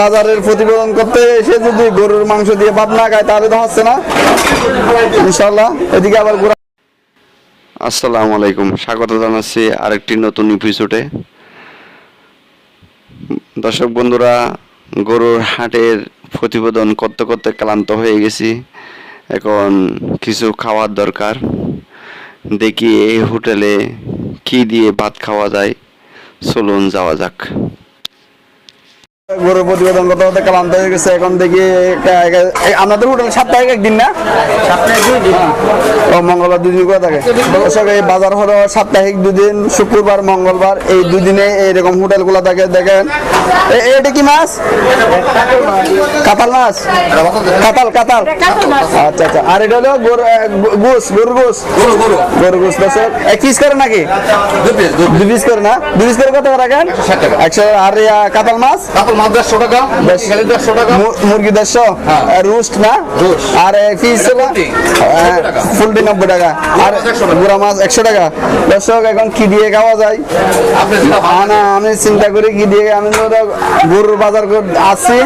বাজারের প্রতিবেদন করতে এসে যদি গরুর মাংস দিয়ে ভাত না খায়, তাহলে তো হচ্ছে না। ইনশাল্লাহ এদিকে আবার আসসালামু আলাইকুম। স্বাগত জানাচ্ছি আরেকটি নতুন এপিসোডে দর্শক বন্ধুরা, গরুর হাটের প্রতিবেদন করতে করতে ক্লান্ত হয়ে গেছি। এখন কিছু খাওয়ার দরকার। দেখি এই হোটেলে কি দিয়ে ভাত খাওয়া যায়। চলুন যাওয়া যাক। গরুর প্রতিবেদন করতে করতে ক্লান্ত হয়ে গেছে। এখন দেখি আপনাদের হোটেল সাপ্তাহিক একদিন না? ও মঙ্গলবার দুদিন করে থাকে। দর্শক এই বাজার হলো সাপ্তাহিক দুদিন শুক্রবার মঙ্গলবার এই দুদিনে এইরকম হোটেলগুলো থাকে দেখেন। এটা কি মাছ? কাতাল মাছ? কাতাল কাতাল আচ্ছা আচ্ছা। আর এটা হলো গোস গরুর গোস। গরুর গোস দর্শক এক পিস করে নাকি? দু পিস করে না? দু পিস করে কত রাখেন? একশো আর কাতাল মাছ? কাপড় মাছ দেড়শো টাকা দেড়শো। টাকা। মুরগি দেড়শো? রুস্ট না। আর পিস ফুলটি, নব্বই টাকা। আর। গুড়া মাছ একশো টাকা দর্শক, এখন কি দিয়ে খাওয়া যায় না, আমি চিন্তা করি কি দিয়ে, আমি ধরো গরুর বাজার আসছি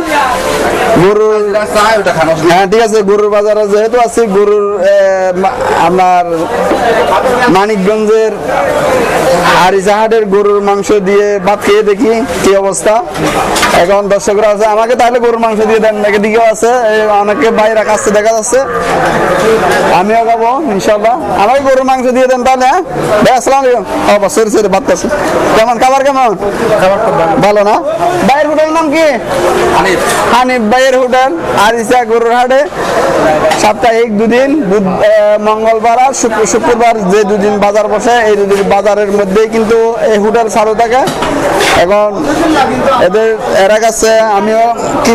গরুর হ্যাঁ ঠিক আছে, গরুর বাজারে যেহেতু আছি, গরুর আপনার মানিকগঞ্জের আরিজাহাটের গরুর মাংস দিয়ে ভাত খেয়ে দেখি কি অবস্থা এখন দর্শকরা আছে, আমাকে তাহলে গরুর মাংস দিয়ে দেন, নাকি দিকেও আছে অনেকে বাইরে কাছে দেখা যাচ্ছে আমিও খাব ইনশাল্লাহ আমাকে গরুর মাংস দিয়ে দেন তাহলে হ্যাঁ? ভাই আসসালাম আলাইকুম। ও বাস সরি সরি ভাত কেমন খাবার কেমন? ভালো। না? ভাইয়ের হোটেলের নাম কি? হানিফ। হানিফ ভাইয়ের হোটেল গরুর হাটে। সাপ্তাহিক দুদিন মঙ্গলবার আর শুক্রবার যে দুদিন বাজার বসে এই দুদিন বাজারের মধ্যেই কিন্তু এই হোটেল চালু থাকে। এখন এদের, এরা কাছে আমিও কি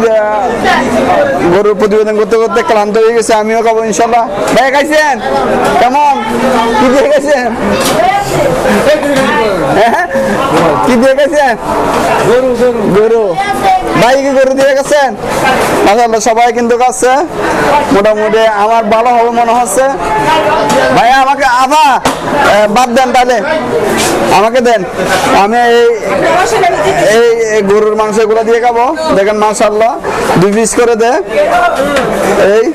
গরুর প্রতিবেদন করতে করতে ক্লান্ত হয়ে গেছে, আমিও কাবো ইনশাল্লাহ। ভাই, খাইছেন? কেমন? কি দিয়ে গেছেন? কি দিয়ে গেছেন? গরু ভাই কি গরু দিয়ে গেছেন? মাসাল্লাহ সবাই কিন্তু কাছে। মোটামুটি আমার ভালো হবে মনে হচ্ছে। ভাই আমাকে আভা বাদ দেন তাহলে। আমাকে দেন। আমি এই এই এই গরুর মাংস এগুলো দিয়ে খাব। দেখেন মাসাল্লাহ দুই পিস করে দে। এই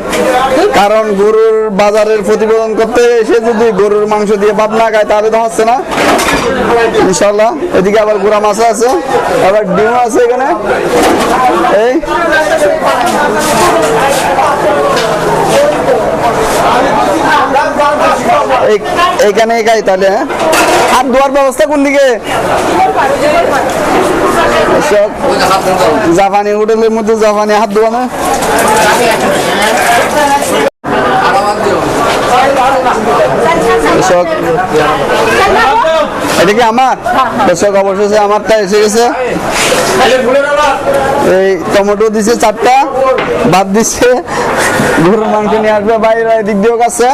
কারণ গরুর বাজারের প্রতিবেদন করতে এসে যদি গরুর মাংস দিয়ে ভাত না খায় তাহলে তো হচ্ছে না? ইনশাল্লাহ এদিকে আবার গুড়া মাছ আছে, আবার ডিম আছে এখানে। এই। এই- এইখানে খাই তাহলে হ্যাঁ? হাত ধোয়ার ব্যবস্থা কোন দিকে? জাপানি হোটেলের মধ্যে জাপানি হাত ধোয়া না আড়া বাদ দিও। দর্শক এটা কি আমার? দর্শক, অবশেষে আমারটা এসে গেছে। এই টমেটো দিছে চারটা বাদ গরুর মাংস নিয়ে আসবে বাইরে দিয়েও কাছে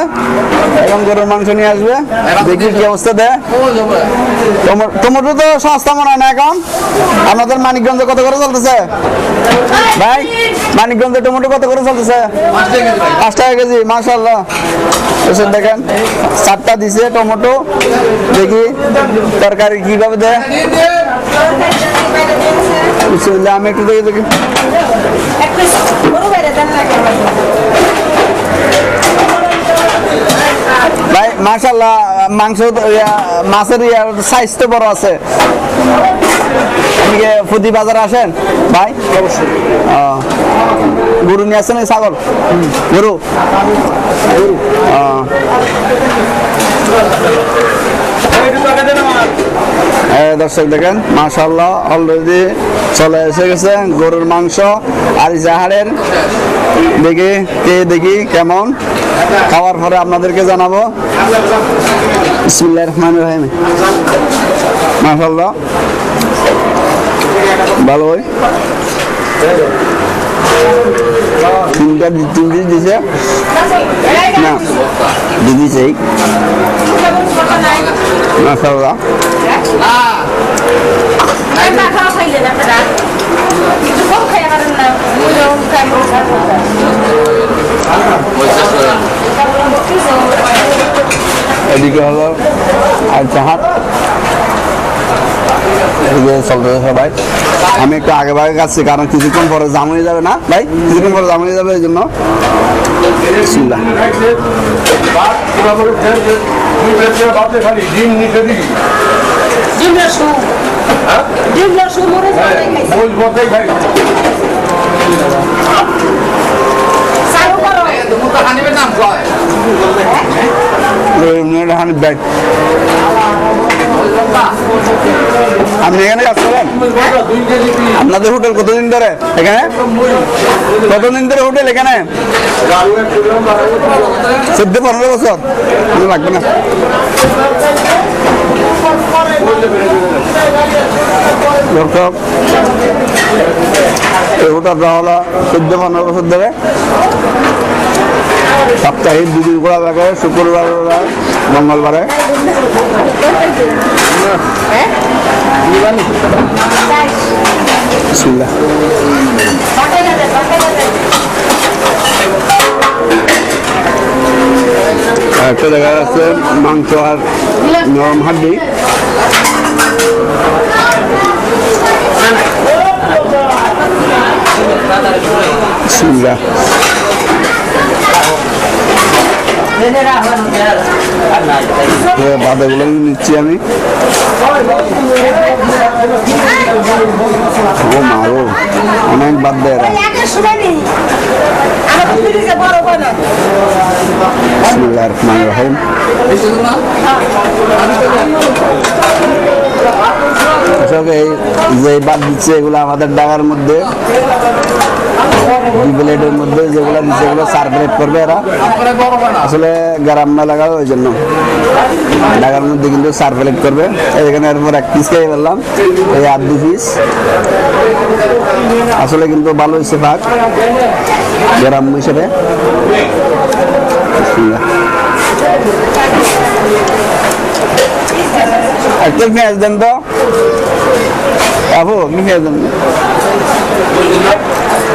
এখন গরুর মাংস নিয়ে আসবে। দেখি কি অবস্থা টমেটো তো সস্তা মনে হয় না এখন? আপনাদের মানিকগঞ্জে কত করে চলতেছে? ভাই, মানিকগঞ্জে টমেটো কত করে চলতেছে? পাঁচ টাকা কেজি এসে দেখেন, চারটা দিছে টমেটো। দেখি তরকারি কীভাবে দেয়? আমি একটু দেখি দেখি। ভাই মাশাল্লাহ মাংস মাছের সাইজ তো বড় আছে। প্রতি বাজারে আসেন? ভাই? অবশ্যই। গরু নিয়ে আসছেন এই ছাগল? গরু। এই দর্শক দেখেন মাশাল্লাহ অলরেডি চলে এসে গেছে গরুর মাংস। আর জাহারের দেখি কে দেখি, কেমন? খাওয়ার পরে আপনাদেরকে জানাব। মাশাল্লাহ ভালো হয় তিনটা দি- তিন পিস দিছে না দি দিছে মাশাল্লাহ এদিকে হলো আর জাহাজ আমি একটু আগে ভাগে খাচ্ছি কারণ কিছুক্ষণ পরে জাম হয়ে যাবে না ভাই? কিছুক্ষণ পরে জাম হয়ে যাবে এই জন্য। ডিম আপনি এখানে কাজ করেন আপনাদের হোটেল কতদিন ধরে? এখানে? কতদিন ধরে হোটেল এখানে? চোদ্দ, পনেরো বছর। লাগবে না। দর্শক, এই চোদ্দ, পনেরো বছর ধরে। সাপ্তাহিক দুদিন খোলা থাকে শুক্রবার মঙ্গলবারে একটা দেখা যাচ্ছে মাংস আর নরম হাড্ডি। বাদাগুলো নিচ্ছি আমি। ও মারো অনেক বাদ দেয় রহমান রহিম। এই যে বাদ দিচ্ছে এগুলো আমাদের ডাগার মধ্যে। দুই প্লেটের মধ্যে যেগুলো চার প্লেট করবে এরা, আসলে গ্রাম না লাগাবে ওই জন্য ঢাকার মধ্যে কিন্তু চার প্লেট করবে এখানে এরপর এক পিস খেয়ে ফেললাম, এই আর দু পিস আসলে কিন্তু ভালো হয়েছে ভাগ, গ্রাম হিসেবে। একটা দেন তো? আবু পেঁয়াজ দেন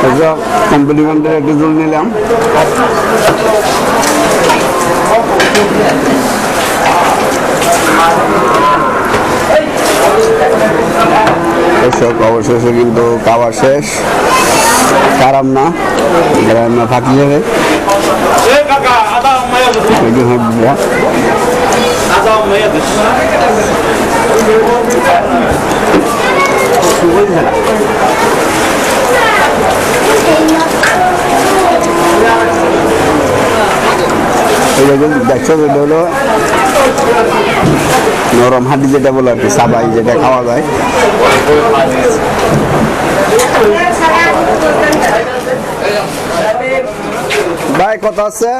বসে কমপ্লিমেন্টের একটু জল নিলাম। দর্শক অবশেষে কিন্তু খাওয়া শেষ। খারাপ না গ্রামে ফাঁকি যাবে একটু। দেখছ নরম হাড্ডি যেটা বলে আর কি, সাবাই যেটা খাওয়া যায়। ভাই, কত আছে?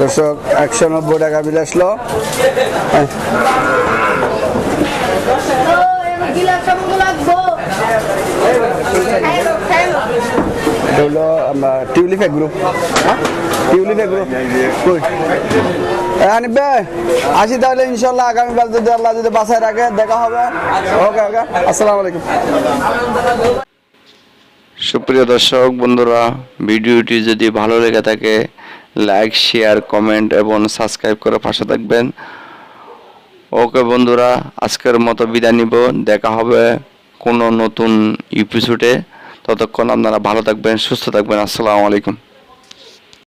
দর্শক, একশো নব্বই টাকা বিল আসলো হ্যাঁ, গিলাস সবগুলো লাগবো খাইলো খাইলো এটা হলো টিউলিফে গ্রুপ টিউলিফে গ্রুপ আনিব? আসি তাহলে ইনশাল্লাহ আগামীবার যদি আল্লাহ যদি বাসায় রাখে, দেখা হবে। ওকে ওকে। আসসালামু আলাইকুম। সুপ্রিয় দর্শক, বন্ধুরা, ভিডিওটি যদি ভালো লেগে থাকে লাইক শেয়ার কমেন্ট এবং সাবস্ক্রাইব করে পাশে থাকবেন। ওকে, বন্ধুরা, আজকের মতো বিদায় নিব। দেখা হবে কোনো নতুন এপিসোডে ততক্ষণ আপনারা ভালো থাকবেন সুস্থ থাকবেন। আসসালামু আলাইকুম।